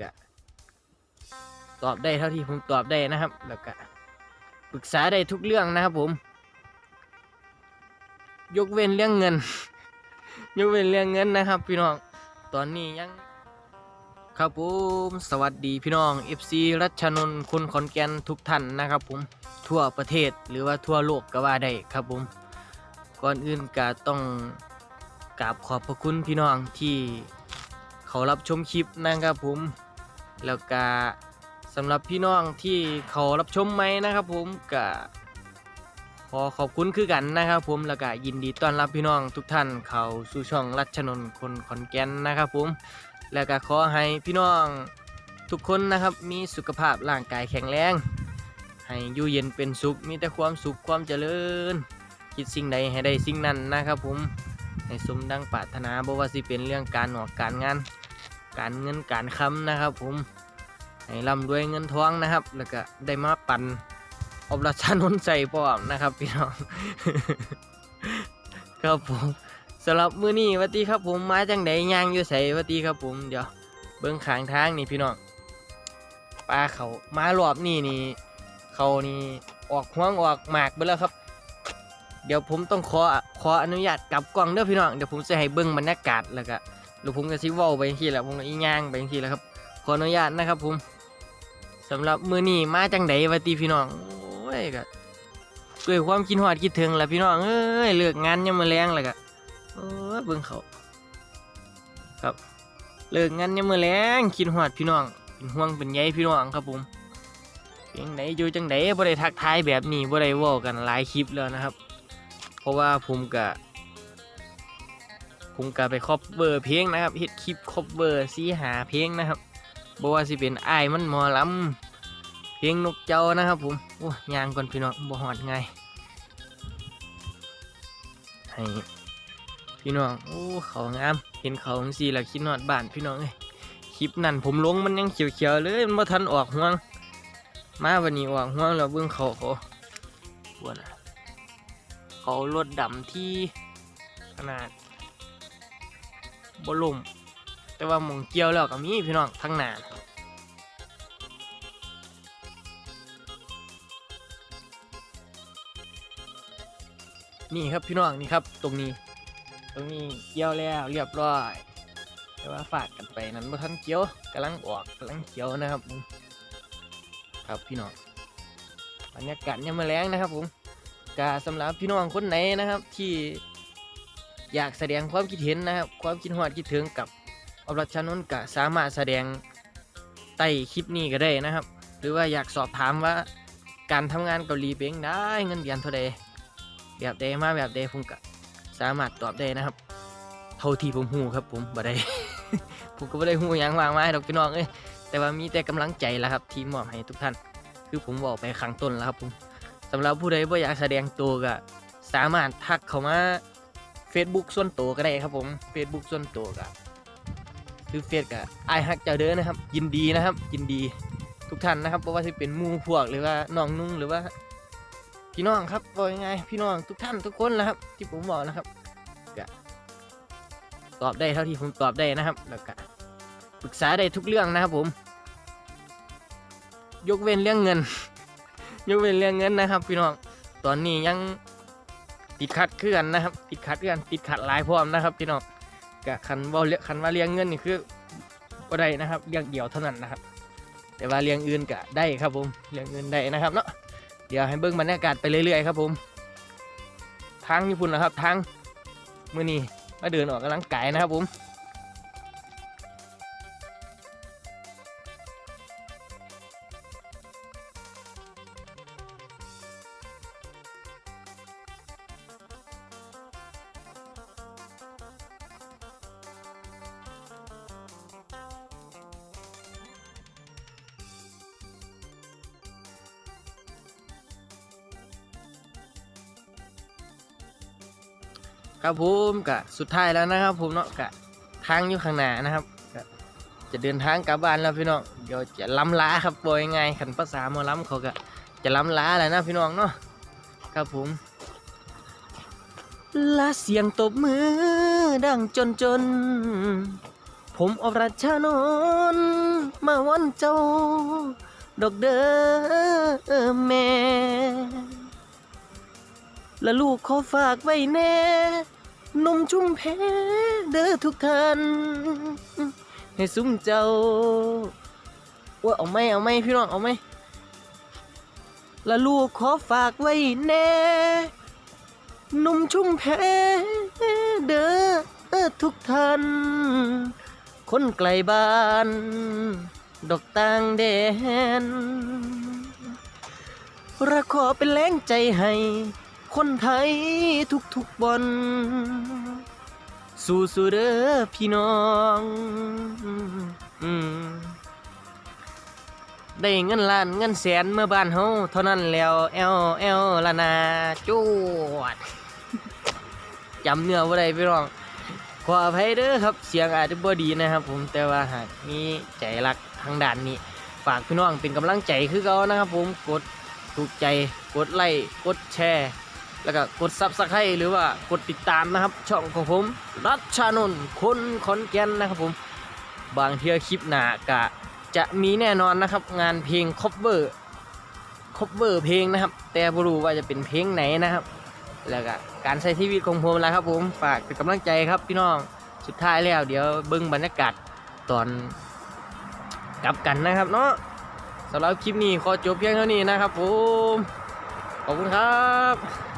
ก็ตอบได้เท่าที่ผมตอบได้นะครับ แล้วก็ปรึกษาได้ทุกเรื่องนะครับผม ยกเว้นเรื่องเงิน ยกเว้นเรื่องเงินนะครับ พี่น้องตอนนี้ยังครับผมสวัสดีพี่น้อง FC รัชนนท์คนขอนแก่นทุกท่านนะครับผมทั่วประเทศหรือว่าทั่วโลกก็ว่าได้ครับผมก่อนอื่นก็ต้องกราบขอบพระคุณพี่น้องที่เขารับชมคลิปนะครับผม แล้วก็สำหรับพี่น้องที่เขารับชมไหมนะครับ ผมก็ขอขอบคุณคือกันนะครับ ผมแล้วก็ยินดีต้อนรับพี่น้องทุกท่านเข้าสู่ช่องรัชนนท์คนขอนแก่นนะครับ ผมแล้วก็ขอให้พี่น้องทุกคนนะครับมีสุขภาพร่างกายแข็งแรง ให้อยู่เย็นเป็นสุขมีแต่ความสุขความเจริญ คิดสิ่งใดให้ได้สิ่งนั้นนะครับ ผมให้สมดังปรารถนาบ่ว่าสิเป็นเรื่องการออกการงาน การเงินการคำนะครับ ผม ให้ร่ำรวยเงินทองนะครับ แล้วก็ได้มาปั่นอบราชานนใส่พ่อมนะครับพี่น้อง ครับผมสำหรับมื้อนี้วัดดีครับผมมาจังไดย่างอยู่ไสหวัดดีครับผมเดี๋ยวเบิ่งขางทางนี่พี่น้องปลาเขามารอบนี้นี่เขานี่ออกห่วงออกหมากไปแล้วครับ เดี๋ยวผมต้องขอขออนุญาตกลับกล้องเด้อพี่น้องเดี๋ยวผมจะให้เบิ่งบรรยากาศแล้วก็เดี๋ยวผมก็สิว้าไปจังซี่แหละผมก็อีย่างไปจังซี่แหละครับขออนุญาตนะครับผม สำหรับมือนี้มาจังไดวะติพี่น้องโอ้ยก็ด้วยความคิดฮอดคิดถึงแหละพี่น้องเอ้ยเลิกงานยามมื้อแลงแล้วก็โอ้ยเบิ่งเขาครับเลิกงานยามมื้อแลงคิดฮอดพี่น้องเป็นห่วงเป็นใยพี่น้องครับผมเพียงไหนอยู่จังไดบ่ได้ทักทายแบบนี้บ่ได้ว้ากันหลายคลิปแล้วนะครับ เพราะว่าผมกะผมกะไปคอปเวอร์เพลงนะครับเฮ็ดคลิปคอปเวอร์สีหาเพลงนะครับ บว่าสิเป็นไอ้มันหมอลำเพลงนกเจ้านะครับผมโอ้ยางก่อนพี่น้องบ่ฮอดง่ายให้พี่น้องโอ้เขางามเห็นเขาจังซี่แล้วคิดฮอดบ้านพี่น้องเอ้ยคลิปนั้นผมลงมันยังเขียวๆเลยมันบ่ทันออกห่วง มาวันนี้ว่างห่วงเราเบื้องเขาเขาบวน่ะเขารถดำที่ขนาดบลมแต่ว่าหมองเกี่ยวแล้วก็มีพี่น้องทั้งนาน นี่ครับพี่น้องนี่ครับ ตรงนี้ ตรงนี้เกี่ยวแล้วเรียบร้อยแต่ว่าฝากกันไปนั้นบ่ทันเกี่ยวกำลังออกกำลังเกี่ยวนะครับ ครับพี่น้องบรรยากาศยามมาแรงนะครับ ผมกาสำหรับพี่น้องคนไหนนะครับ ที่อยากแสดงความคิดเห็นนะครับ ความคิดฮอดคิดถึงกับอบรัชนนท์ก็สามารถแสดงใต้คลิปนี้ก็ได้นะครับ หรือว่าอยากสอบถามว่าการทำงานเกาหลีเป็นได้เงินเดือนเท่าใด แบบใดมาแบบใดผมก็สามารถตอบได้นะครับ เท่าที่ผมหูครับ ผมบ่ได้ ผมก็บ่ได้หูหยังมากมายดอกพี่น้องเอ้ยแต่ว่ามีแต่กำลังใจแหละครับ ที่มอบให้ทุกท่าน คือผมบอกไปข้งต้นแล้วครับผมสำหรับผู้ใดบ่อยากแสดงตัวก็สามารถทักเข้ามา Facebook ส่วนตัวก็ได้ครับผม Facebook ส่วนตัวก็คือเฟซก็ไอฮักเจ้าเด้อนะครับ ยินดีนะครับ ยินดีทุกท่านนะครับเพราะว่าที่เป็นมู่พวกหรือว่าน้องนุ่งหรือว่า พี่น้องครับว่ายังไงพี่น้องทุกท่านทุกคนนะครับ ที่ผมบอกนะครับก็ตอบได้เท่าที่ผมตอบได้นะครับ แล้วก็ปรึกษาได้ทุกเรื่องนะครับผม ยกเว้นเรื่องเงิน ยกเว้นเรื่องเงินนะครับ พี่น้องตอนนี้ยังติดขัดเคลื่อนนะครับ ติดขัดเคลื่อนติดขัดหลายพร้อมนะครับ พี่น้องกะคันว่าเรียคันว่าเลี้ยงเงินนี่คือก็ได้นะครับเรื่องเดียวเท่านั้นนะครับ แต่ว่าเลี้ยงอื่นก็ได้ครับผมเลี้ยงเงินได้นะครับเนาะ เดี๋ยวให้เบิ้งบรรยากาศไปเรื่อยๆครับผมทางญี่ปุ่นนะครับทางมื่อนี้มาเดินออกกำลังกายนะครับผม ครับผมกะสุดท้ายแล้วนะครับ ผมเนาะกะทางอยู่ข้างหน้านะครับจะเดินทางกลับบ้านแล้วพี่น้องเดี๋ยวจะล้ำล้าครับโดยง่ายขันภาษาหมอล้ำเขาก็จะล้ำล้าแหล้วนะพี่น้องเนาะครับผมและเสียงตบมือดังจนจน ผมอรัชนนมาอนเจ้า ดอกเด้อแม่ และลูกขอฝากไว้แน่นมชุ่มแพเด้อทุกท่านให้ซุ้มเจ้าว่าเอาไหมเอาไหมพี่น้องเอาไหมและลูกขอฝากไว้แน่นมชุ่มแพเด้อทุกท่านคนไกลบ้าน ดอกต่างแดนระขอเป็นแรงใจให้ คนไทยทุกๆบอนสู้สู้เด้อพี่น้องได้เงินล้านเงินแสนเมื่อบ้านเฮาเท่านั้นแล้วแอลแอลละนาจวดจำเนื้อบ่าได้พี่น้อง ขออภัยเด้อครับ เสียงอาจจะบ่ดีนะครับ ผมแต่ว่าหากมีใจรักทางด้านนี้ ฝากพี่น้องเป็นกำลังใจคือเก่านะครับ ผมกดถูกใจกดไลค์กดแชร์ แล้วก็กดซับสไครต์หรือว่ากดติดตามนะครับ ช่องของผมรัชชานนท์คนขอนแก่นนะครับผม บางเที่ยคลิปหนากะจะมีแน่นอนนะครับ งานเพลงคอ v เ r อร์คอ v เ r อร์เพลงนะครับ แต่ไม่รู้ว่าจะเป็นเพลงไหนนะครับ แล้วก็การใช้ชีวิตของผมแล้วครับผมฝากเป็นกำลังใจครับพี่น้องสุดท้ายแล้วเดี๋ยวเบิ้งบรรยากาศตอนกลับกันนะครับเนาะสำหรับคลิปนี้ขอจบเพียงเท่านี้นะครับผมขอบคุณครับ